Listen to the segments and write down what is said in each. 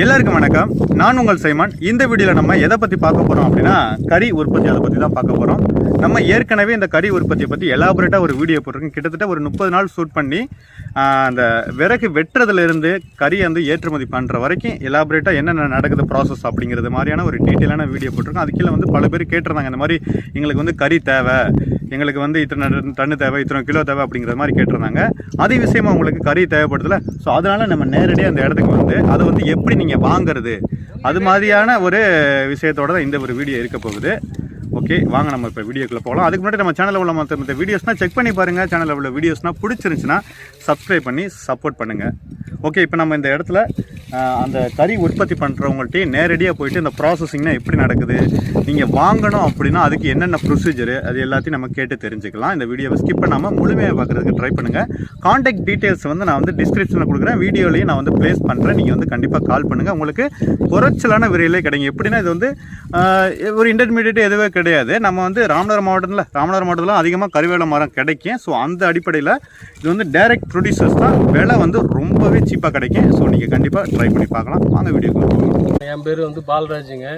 எல்லாருக்கும் வணக்கம். நான் உங்கள் சைமன். இந்த வீடியோவில் நம்ம எதை பற்றி பார்க்க போகிறோம் அப்படின்னா கறி உற்பத்தி அதை பற்றி தான் பார்க்க போகிறோம் நம்ம ஏற்கனவே இந்த கறி உற்பத்தியை பற்றி எலாபரேட்டாக ஒரு வீடியோ போட்டிருக்கோம். கிட்டத்தட்ட ஒரு முப்பது நாள் ஷூட் பண்ணி அந்த விறகு வெட்டுறதுலேருந்து கறி வந்து ஏற்றுமதி பண்ணுற வரைக்கும் எலாபரேட்டாக என்னென்ன நடக்குது ப்ராசஸ் அப்படிங்கிறது மாதிரியான ஒரு டீட்டெயிலான வீடியோ போட்டிருக்கோம். அது கீழே வந்து பல பேர் கேட்டிருந்தாங்க இந்த மாதிரி எங்களுக்கு வந்து கறி தேவை எங்களுக்கு வந்து இத்தனை டன்னு தேவை இத்தனை கிலோ தேவை அப்படிங்கிற மாதிரி கேட்டிருந்தாங்க. அதே விஷயமா உங்களுக்கு கறி தேவைப்படுதுல. ஸோ அதனால் நம்ம நேரடியாக அந்த இடத்துக்கு வந்து அதை வந்து எப்படி நீங்கள் வாங்குறது? அது மாதிரியான ஒரு விஷயத்தோட தான் இந்த ஒரு வீடியோ இருக்க போகுது. ஓகே வாங்க நம்ம இப்போ வீடியோக்குள்ளே போகலாம். அதுக்கு முன்னாடி நம்ம சேனலில் உள்ள மற்ற மற்ற வீடியோஸ்னால் செக் பண்ணி பாருங்கள் சேனலில் உள்ள வீடியோஸ்னால் பிடிச்சிருந்துச்சுன்னா சப்ஸ்கிரைப் பண்ணி சப்போர்ட் பண்ணுங்கள் ஓகே இப்போ நம்ம இந்த இடத்துல அந்த கறி உற்பத்தி பண்ணுறவங்கள்ட்டே நேரடியாக போயிட்டு இந்த ப்ராசஸிங்னால் எப்படி நடக்குது? நீங்கள் வாங்கணும் அப்படின்னா அதுக்கு என்னென்ன ப்ரொசீஜர் அது எல்லாத்தையும் நம்ம கேட்டு தெரிஞ்சுக்கலாம். இந்த வீடியோவை ஸ்கிப் பண்ணாமல் முழுமையாக பார்க்குறதுக்கு ட்ரை பண்ணுங்கள் காண்டாக்ட் டீட்டெயில்ஸ் வந்து நான் வந்து டிஸ்கிரிப்ஷனில் கொடுக்குறேன். வீடியோலையும் நான் வந்து ப்ளேஸ் பண்ணுறேன் நீங்கள் வந்து கண்டிப்பாக கால் பண்ணுங்கள் உங்களுக்கு குறைச்சலான விரையிலே கிடைக்கும். எப்படின்னா இது வந்து ஒரு இன்டர்மீடியட் எதுவே கிடையாது கிடையாது. நம்ம வந்து ராமநாதர் மாவட்டத்தில் ராமநாதர் மாவட்டத்தில் அதிகமாக கருவேல மரம் கிடைக்கும். ஸோ அந்த அடிப்படையில் இது வந்து டைரக்ட் ப்ரொடியூசர்ஸ் தான் விலை வந்து ரொம்பவே சீப்பாக கிடைக்கும். ஸோ நீங்கள் கண்டிப்பாக ட்ரை பண்ணி பார்க்கலாம். வாங்க வீடியோ என் பேர் வந்து பால்ராஜுங்க.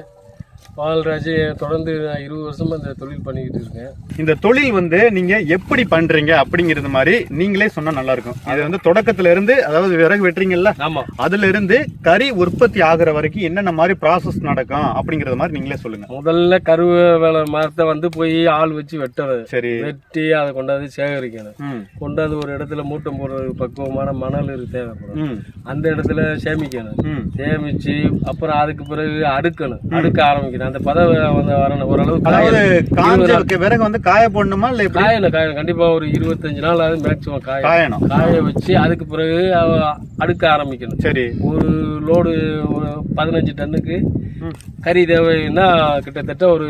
பால்ராஜ் தொடர்ந்து நான் இருபது வருஷமா இந்த தொழில் பண்ணிக்கிட்டு இருக்கேன். இந்த தொழில் வந்து நீங்க எப்படி பண்றீங்க அப்படிங்கிறது மாதிரி நீங்களே சொன்னா நல்லா இருக்கும் இது வந்து தொடக்கத்துல இருந்து அதாவது விறகு வெட்டுறீங்கல்ல ஆமா. அதுல இருந்து கறி உற்பத்தி ஆகுற வரைக்கும் என்னென்ன மாதிரி ப்ராசஸ் நடக்கும் அப்படிங்கறது மாதிரி நீங்களே சொல்லுங்க. முதல்ல கருவேல மரத்தை வந்து போய் ஆள் வச்சு வெட்டணும் சரி. வெட்டி அதை கொண்டாந்து சேகரிக்கணும் கொண்டாந்து ஒரு இடத்துல மூட்டை போடுறதுக்கு பக்குவமான மணல் இருக்கு தேவைப்படும். அந்த இடத்துல சேமிக்கணும். சேமிச்சு அப்புறம் அதுக்கு பிறகு அடுக்கணும். அடுக்க ஆரம்பிக்கணும். அந்த பதம் வந்து வரணும். ஓரளவு காஞ்ச விறகு வந்து காய போடணுமா இல்ல காயணும் காயணும் கண்டிப்பா ஒரு இருபத்தஞ்சு நாள் ஆகுது மேக்சிமம் காய. காயணும். காய வச்சு அதுக்கு பிறகு அடுக்க ஆரம்பிக்கணும். சரி. ஒரு லோடு ஒரு பதினஞ்சு டன்னுக்கு. கறி தேவைன்னா கிட்டத்தட்ட ஒரு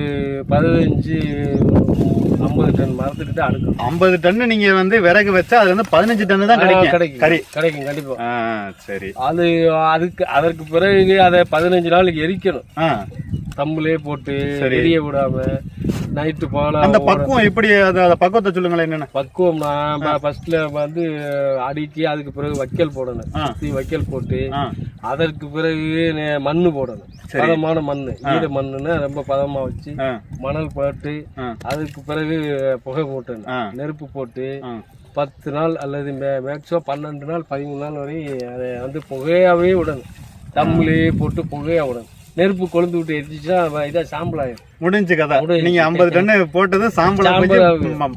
பதினஞ்சு ஐம்பது டன் மரத்துக்கிட்ட அடுக்கணும். ஐம்பது டன்னு நீங்க வந்து விறகு வச்சா அது வந்து பதினஞ்சு டன்னு தான் கிடைக்கும். கிடைக்கும். கறி. கிடைக்கும் கண்டிப்பா. ஆ சரி. அது அதுக்கு அதற்கு பிறகு அதை பதினஞ்சு நாளுக்கு எரிக்கணும். ஆ தம்புலே போட்டு. எரிய விடாம நைட்டு போல அந்த பக்குவம் எப்படி? அந்த பக்குவத்தை சொல்லுங்களேன் என்னென்ன? பக்குவம்னா ஃபர்ஸ்ட்ல வந்து அடுக்கி அதுக்கு பிறகு வைக்கல் போடணும். சுத்தி வைக்கல் போட்டு அதற்கு பிறகு மண்ணு போடணும். பதமான மண்ணு. ஈர மண்ணுன்னா ரொம்ப பதமா வச்சு மணல் போட்டு. அதுக்கு பிறகு புகை போட்டணும். நெருப்பு போட்டு பத்து நாள் அல்லது மேக்ஸிமம் பன்னெண்டு நாள் பதிமூணு நாள் வரை அதை வந்து புகையாவே விடணும். தம்முலேயே போட்டு புகையா விடணும். நெருப்பு கொழுந்து விட்டு எரிச்சிச்சுன்னா இதாக சாம்பல் ஆயிடும் முடிஞ்சு கதை. நீங்க ஐம்பது டன்னு போட்டது சாம்பல்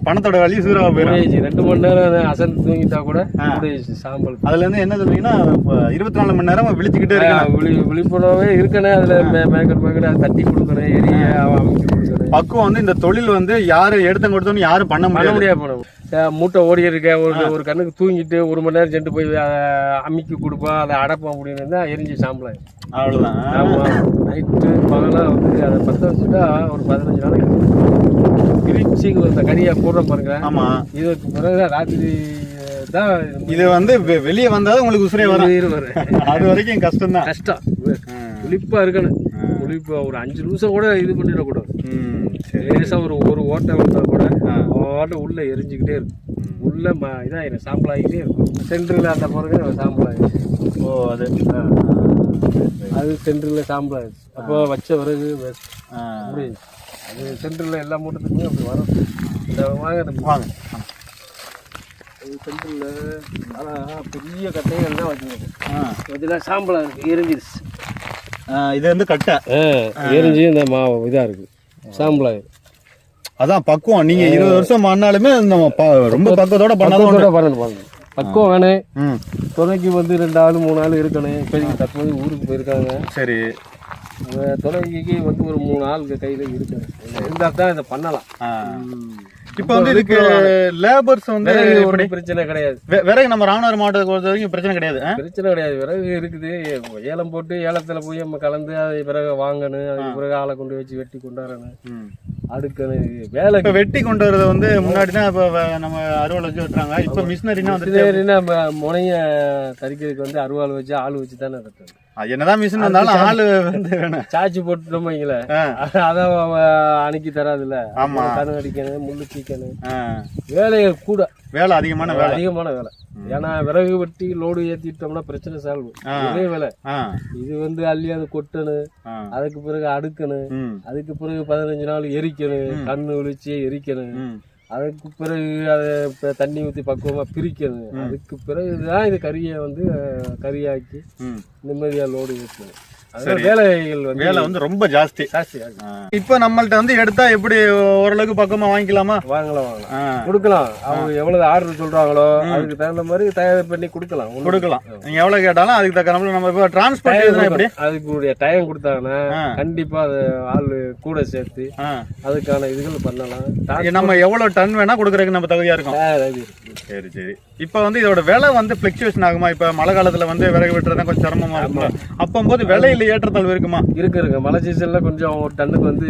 பணத்தோட வழி சூறாக போயிடும் ரெண்டு மணி நேரம் அசந்து தூங்கிட்டா கூட சாம்பல் அதுல இருந்து என்ன சொல்றீங்கன்னா இருபத்தி நாலு மணி நேரம் விழிச்சுக்கிட்டே இருக்கணும். விழி விழிப்புணர்வே இருக்கணும். அதுல மேக்கர் மேக்கர் அதை தட்டி கொடுக்கணும் எரிய அமைச்சு பக்குவம் வந்து இந்த தொழில் வந்து யாரு எடுத்து கொடுத்தோன்னு யாரும் பண்ண பண்ண முடியாது. முடியாது போனோம் மூட்டை ஓடி இருக்க. ஒரு ஒரு கண்ணுக்கு தூங்கிட்டு ஒரு மணி நேரம் சென்று போய் அதை அமுக்கி கொடுப்பான் அதை அடைப்பான் அப்படின்னு இருந்தா எரிஞ்சு சாம்பலாய் அவ்வளவுதான். ஆமா. நைட்டு பகலா வந்து அதை பற்ற வச்சுட்டா ஒரு பதினஞ்சு நாளைக்கு பிரிச்சு இந்த கறியை போடுறோம் பாருங்க. ஆமா. இதுக்கு பிறகு ராத்திரி தான் இது வந்து வெளியே வந்தாதான் உங்களுக்கு உசுரே வரும். வரும். அது வரைக்கும் கஷ்டம். தான் கஷ்டம் விழிப்பா இருக்கணும் விழிப்பா ஒரு அஞ்சு நிமிஷம் கூட இது பண்ணிடக்கூடாது. லேசா ஒரு ஒரு ஓட்டை வந்தா கூட ஓட்டை உள்ள எரிஞ்சுக்கிட்டே இருக்கும். உள்ள ம இதாயிரும் சாம்பல் ஆகிட்டே இருக்கும். சென்டரில் அந்த பிறகு சாம்பல் ஆயிடும் ஓ அது அது சென்டரில் சாம்பல் ஆயிடுச்சு அப்போ வச்ச பிறகு. முடியுது அது சென்டரில் எல்லா மூட்டத்துக்குமே அப்படி வரும். இந்த வாங்க. வாங்க சென்டரில் ஆனால் பெரிய கட்டைகள் தான் வச்சுருக்கோம் ஆ. இதெல்லாம் சாம்பலாக இருக்குது எரிஞ்சிருச்சு. இது வந்து கட்டை. எரிஞ்சு இந்த மா இதாக இருக்குது சாம்பலாயிரும் அதான் பக்குவம். நீங்க இருபது வருஷம் பண்ணாலுமே நம்ம ரொம்ப பக்குவத்தோட பண்ணாலும் பண்ணணும் பக்குவம் வேணும். துணைக்கு வந்து ரெண்டு ஆள் மூணு ஆள் இருக்கணும் இப்போதைக்கு தற்போது ஊருக்கு போயிருக்காங்க. சரி. துணைக்கு வந்து ஒரு மூணு ஆள் கையில் இருக்கணும். இருந்தால் தான் இதை பண்ணலாம். இப்போ வந்து இதுக்கு லேபர்ஸ் வந்து ஒரு பிரச்சனை கிடையாது. விறகு நம்ம ராமநாதபுரம் மாவட்டத்தை பொறுத்த வரைக்கும் பிரச்சனை கிடையாது? பிரச்சனை கிடையாது. விறகு இருக்குது. ஏலம் போட்டு ஏலத்தில் போய் நம்ம கலந்து அதை பிறகு வாங்கணும். அதுக்கு பிறகு ஆளை கொண்டு வச்சு வெட்டி கொண்டாடணும். அடுக்கணும் வேலை இப்ப வெட்டி கொண்டு வரது வந்து முன்னாடி தான் இப்ப நம்ம அறுவலை வச்சு வெட்டுறாங்க. இப்ப மிஷினரினா நம்ம முனைய தறிக்கிறதுக்கு வந்து அருவாள் வச்சு ஆள் வச்சு தானே அது என்னதான் மிஷின் இருந்தாலும் ஆளு வந்து வேணும். சாச்சி போட்டுட்டோம் வைங்களேன் அதான் அணுக்கி தராதுல்ல. ஆமா. கணு அடிக்கணும் முள்ளு தீக்கணும் ஆ. வேலைகள் கூட. வேலை அதிகமான வேலை. அதிகமான வேலை. ஏன்னா விறகு வெட்டி லோடு ஏத்திட்டோம்னா பிரச்சனை சால்வ். இதே வேலை. இது வந்து அள்ளி அதை கொட்டணும். அதுக்கு பிறகு அடுக்கணும். அதுக்கு பிறகு பதினஞ்சு நாள் எரிக்கணும். கண்ணு விழிச்சு எரிக்கணும். அதுக்கு பிறகு அதை இப்ப தண்ணி ஊற்றி பக்குவமா பிரிக்கணும் அதுக்கு பிறகுதான் இது கறியை வந்து கறியாக்கி ம். நிம்மதியா லோடு அதனால வேலைகள் வேலை வந்து ரொம்ப ஜாஸ்தி. ஜாஸ்தி இப்போ நம்மள்ட்ட வந்து எடுத்தா எப்படி ஓரளவுக்கு பக்கமா வாங்கிக்கலாமா? வாங்கலாம் வாங்கலாம். கொடுக்கலாம். அவங்க எவ்வளவு ஆர்டர் சொல்றாங்களோ அதுக்கு தகுந்த மாதிரி தயார் பண்ணி கொடுக்கலாம். கொடுக்கலாம். நீங்க எவ்வளவு கேட்டாலும் அதுக்கு தக்க நம்மள நம்ம இப்போ டிரான்ஸ்போர்ட் எப்படி? அதுக்கு டைம் கொடுத்தாங்கன்னா. கண்டிப்பா அது ஆள் கூட சேர்த்து. அதுக்கான இதுகள் பண்ணலாம். நம்ம எவ்வளவு டன் வேணா கொடுக்கறதுக்கு நம்ம தகுதியா இருக்கும். சரி சரி. இப்போ வந்து இதோட விலை வந்து ஃபிளக்சுவேஷன் ஆகுமா? இப்போ மழை காலத்துல வந்து விறகு வெட்டுறது கொஞ்சம் சிரமமா இருக்குமா? அப்பம்போது விலையில ஏற்றத்தாழ்வு இருக்குமா? இருக்கு இருக்கு. மழை சீசன்ல கொஞ்சம் ஒரு டன்னுக்கு வந்து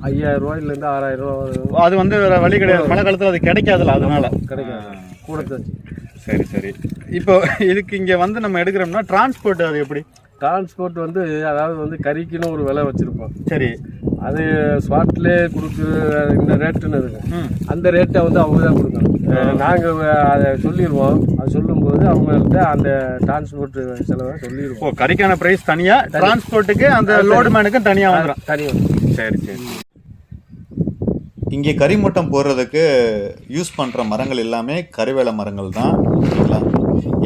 ஐயாயிரம் ரூபாயில இருந்து ஆறாயிரம் வரும். அது வந்து வேற வழி கிடையாது. மழை காலத்துல அது கிடைக்காதுல்ல அதனால. கிடைக்காது. கூட சரி சரி. இப்போ இதுக்கு இங்க வந்து நம்ம எடுக்கிறோம்னா டிரான்ஸ்போர்ட் அது எப்படி? டிரான்ஸ்போர்ட் வந்து அதாவது வந்து கறிக்குன்னு ஒரு விலை வச்சிருப்போம். சரி. அது ஸ்பாட்லேயே கொடுக்குற இந்த ரேட்டுன்னு இருக்கு. அந்த ரேட்டை வந்து அவங்க தான் கொடுக்கணும். நாங்கள் அதை சொல்லிடுவோம் அது சொல்லும்போது அவங்கள்ட்ட அந்த டிரான்ஸ்போர்ட் செலவை சொல்லிடுவோம் ஓ கறிக்கான பிரைஸ் தனியா? டிரான்ஸ்போர்ட்டுக்கு அந்த லோடு மேனுக்கும் தனியா வந்துடும் தனியாக சரி சரி. இங்கே கரிமூட்டம் போடுறதுக்கு யூஸ் பண்ணுற மரங்கள் எல்லாமே கருவேல மரங்கள் தான். ஓகேங்களா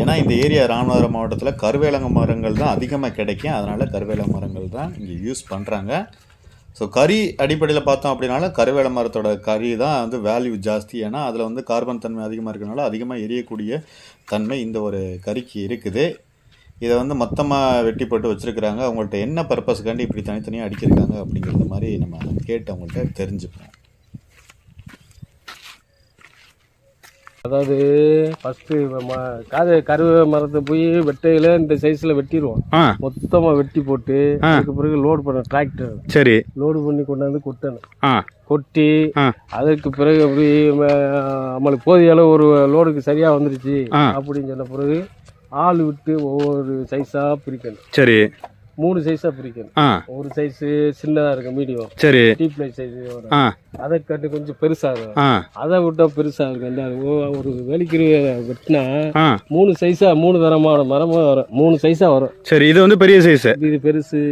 ஏன்னா இந்த ஏரியா ராமநாதபுரம் மாவட்டத்தில் கருவேலங்க மரங்கள் தான் அதிகமாக கிடைக்கும். அதனால் கருவேல மரங்கள் தான் இங்கே யூஸ் பண்ணுறாங்க ஸோ கறி அடிப்படையில் பார்த்தோம் அப்படின்னால கருவேல மரத்தோட கறி தான் வந்து வேல்யூ ஜாஸ்தி. ஏன்னா அதில் வந்து கார்பன் தன்மை அதிகமாக இருக்கிறனால அதிகமாக எரியக்கூடிய தன்மை இந்த ஒரு கறிக்கு இருக்குது. இதை வந்து மொத்தமாக வெட்டி போட்டு வச்சுருக்குறாங்க. அவங்கள்ட்ட என்ன பர்பஸ்க்காண்டி இப்படி தனித்தனியாக அடிச்சிருக்காங்க அப்படிங்கிறது மாதிரி நம்ம கேட்டு அவங்கள்ட்ட தெரிஞ்சுப்போம். அதாவது ஃபஸ்ட்டு காது கருவே மரத்தை போய் வெட்டையில் இந்த சைஸில் வெட்டிடுவோம் மொத்தமாக வெட்டி போட்டு அதுக்கு பிறகு லோடு பண்ண டிராக்டர் சரி. லோடு பண்ணி கொண்டாந்து கொட்டணும். கொட்டி ஆ. அதுக்கு பிறகு அப்படி நம்மளுக்கு போதிய அளவு ஒரு லோடுக்கு சரியாக வந்துருச்சு. அப்படின்னு சொன்ன பிறகு ஆள் விட்டு ஒவ்வொரு சைஸாக பிரிக்கணும். சரி. மூணு சைஸாக பிரிக்கணும். ஒரு சைஸு சின்னதாக இருக்கும் மீடியம் சரி. டீப் லைட் சைஸ் அதை கட்டு கொஞ்சம் பெருசாக இருக்கும். அதை விட்டா பெருசாக இருக்கும். ஒரு வேலிக்கிரு வெட்டினா மூணு சைஸாக மூணு தரமான மரமாக வரும். மூணு சைஸாக வரும். சரி இது வந்து பெரிய சைஸு இது பெருசு.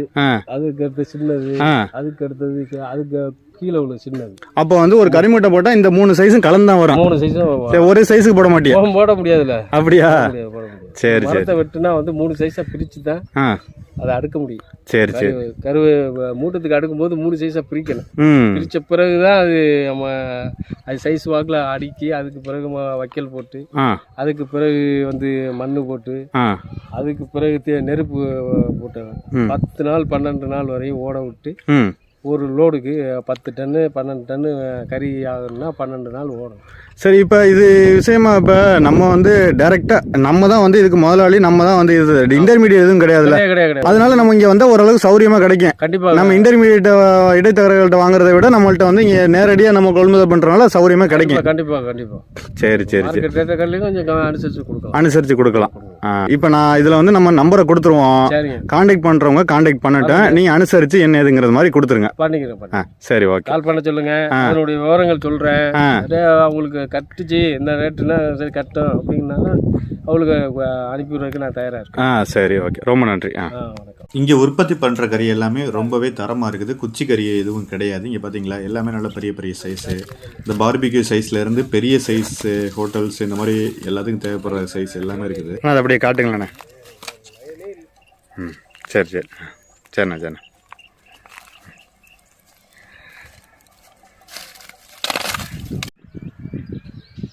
அதுக்கு அடுத்து சின்னது. அதுக்கு அடுத்தது அதுக்கு கீழே உள்ள சின்னது. அப்போ வந்து ஒரு கரிமூட்டை போட்டால் இந்த மூணு சைஸும் கலந்து தான் வரும். மூணு சைஸும் ஒரே சைஸுக்கு போட மாட்டியா? போட முடியாதுல்ல. அப்படியா? சரி சரி வெட்டுனா வந்து மூணு சைஸா பிரிச்சு தான் அதை அடுக்க முடியும். சரி சரி. கருவு மூட்டத்துக்கு அடுக்கும்போது மூணு சைஸா பிரிக்கணும். ம். பிரிச்ச பிறகுதான் அது நம்ம அது சைஸ் வாக்கில் அடுக்கி அதுக்கு பிறகு வைக்கல் போட்டு அதுக்கு பிறகு வந்து மண் போட்டு அதுக்கு பிறகு தே- நெருப்பு போட்டு. பத்து நாள் பன்னெண்டு நாள் வரையும் ஓட விட்டு ஒரு லோடுக்கு பத்து டன்னு பன்னெண்டு டன்னு கறி ஆகணும்னா பன்னெண்டு நாள் ஓடும் சரி இப்போ இது விஷயமா இப்போ நம்ம வந்து டைரெக்டாக நம்ம தான் வந்து இதுக்கு முதலாளி நம்ம தான் வந்து இது இன்டர்மீடியட் எதுவும் கிடையாதுல்ல? கிடையாது கிடையாது கிடையாது. அதனால நம்ம இங்கே வந்தால் ஓரளவுக்கு சௌரியமாக கிடைக்கும். கண்டிப்பா. நம்ம இன்டர்மீடியட் இடைத்தரகர்கள்ட்ட வாங்குறதை விட நம்மள்ட்ட வந்து இங்கே நேரடியாக நம்ம கொள்முதல் பண்ணுறதுனால சௌரியமாக கிடைக்கும். கண்டிப்பா கண்டிப்பா. சரி சரி சரி. கொஞ்சம் க- அனுசரிச்சு கொடுக்கலாம். அனுசரித்து கொடுக்கலாம். இப்போ நான் இதில் வந்து நம்ம நம்பரை கொடுத்துருவோம். காண்டாக்ட் பண்ணுறவங்க காண்டாக்ட் பண்ணட்டும். நீங்கள் அனுசரித்து என்ன ஏதுங்கிறது மாதிரி கொடுத்துருங்க. பண்ணிக்கிறேன் சரி ஓகே. கால் பண்ண சொல்லுங்க. அதனுடைய விவரங்கள் அதே அவங்களுக்கு கட்டுச்சு இந்த ரேட்டுனா சரி கட்டும் அப்படின்னாலும் அவங்களுக்கு அஹ், அனுப்பி விடுறதுக்கு நான் தயாரா இருக்கேன். ஆ சரி ஓகே ரொம்ப நன்றி. ஆ. இங்கே உற்பத்தி பண்ணுற கறி எல்லாமே ரொம்பவே தரமாக இருக்குது. குச்சி கறி எதுவும் கிடையாது. இங்கே பார்த்தீங்களா எல்லாமே நல்ல பெரிய பெரிய சைஸு இந்த பார்பிக்யூ சைஸ்லேருந்து பெரிய சைஸ் ஹோட்டல்ஸ் இந்த மாதிரி எல்லாத்துக்கும் தேவைப்படுற சைஸ் எல்லாமே இருக்குது. அது அப்படியே காட்டுங்களேண்ணே. ம் சரி சரி. சரிண்ணா சரிண்ணா.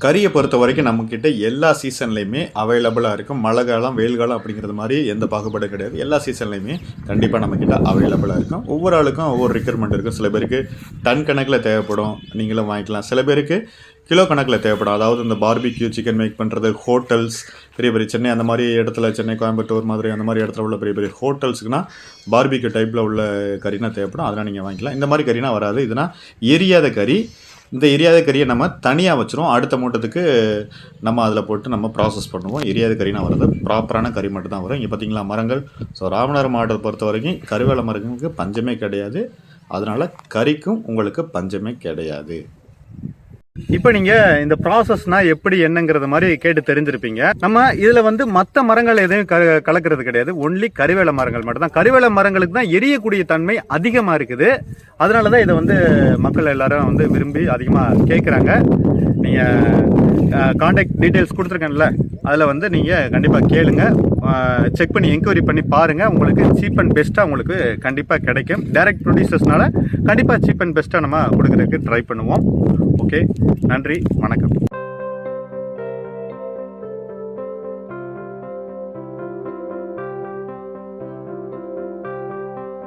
கறியை பொறுத்த வரைக்கும் நம்மக்கிட்ட எல்லா சீசன்லையுமே அவைலபிளாக இருக்கும். மழை காலம் வெயில் காலம் அப்படிங்கிறது மாதிரி எந்த பாகுபாடும் கிடையாது. எல்லா சீசன்லையுமே கண்டிப்பாக நம்மக்கிட்ட அவைலபிளாக இருக்கும். ஒவ்வொரு ஆளுக்கும் ஒவ்வொரு ரெக்யர்மெண்ட் இருக்கும். சில பேருக்கு டன் கணக்கில் தேவைப்படும். நீங்களும் வாங்கிக்கலாம். சில பேருக்கு கிலோ கணக்கில் தேவைப்படும். அதாவது இந்த பார்பிக்யூ சிக்கன் மேக் பண்ணுறது ஹோட்டல்ஸ் பெரிய பெரிய சென்னை அந்த மாதிரி இடத்துல சென்னை கோயம்புத்தூர் மாதிரி அந்த மாதிரி இடத்துல உள்ள பெரிய பெரிய ஹோட்டல்ஸுக்குனா பார்பிக்யூ டைப்பில் உள்ள கறினா தேவைப்படும். அதெல்லாம் நீங்கள் வாங்கிக்கலாம். இந்த மாதிரி கறினா வராது. இதுனா எரியாத கறி இந்த எரியாத கறியை நம்ம தனியாக வச்சுருவோம் அடுத்த மூட்டத்துக்கு நம்ம அதில் போட்டு நம்ம ப்ராசஸ் பண்ணுவோம். எரியாத கறினா வர்றது ப்ராப்பரான கறி மட்டும் தான் வரும். இங்கே பார்த்தீங்களா மரங்கள். ஸோ ராமநாதர் மாவட்டத்தை பொறுத்த வரைக்கும் கருவேல மரங்களுக்கு பஞ்சமே கிடையாது. அதனால் கறிக்கும் உங்களுக்கு பஞ்சமே கிடையாது. இப்போ நீங்க இந்த ப்ராசஸ்னா எப்படி என்னங்கிறத மாதிரி கேட்டு தெரிஞ்சிருப்பீங்க. நம்ம இதுல வந்து மற்ற மரங்கள் எதையும் க- கலக்கிறது கிடையாது. ஒன்லி கருவேல மரங்கள் மட்டும்தான் கருவேல மரங்களுக்கு தான் எரியக்கூடிய தன்மை அதிகமா இருக்குது. அதனால தான் இதை வந்து மக்கள் எல்லாரும் வந்து விரும்பி அதிகமா கேட்குறாங்க நீங்க காண்டாக்ட் டீட்டெயில்ஸ் கொடுத்துருக்கேன்ல அதில் வந்து நீங்கள் கண்டிப்பாக கேளுங்க. செக் பண்ணி என்கொயரி பண்ணி பாருங்கள் உங்களுக்கு சீப் அண்ட் பெஸ்ட்டாக உங்களுக்கு கண்டிப்பாக கிடைக்கும். டைரக்ட் ப்ரொடியூசர்ஸ்னால கண்டிப்பாக சீப் அண்ட் பெஸ்ட்டாக நம்ம கொடுக்குறதுக்கு ட்ரை பண்ணுவோம். ஓகே நன்றி. வணக்கம்.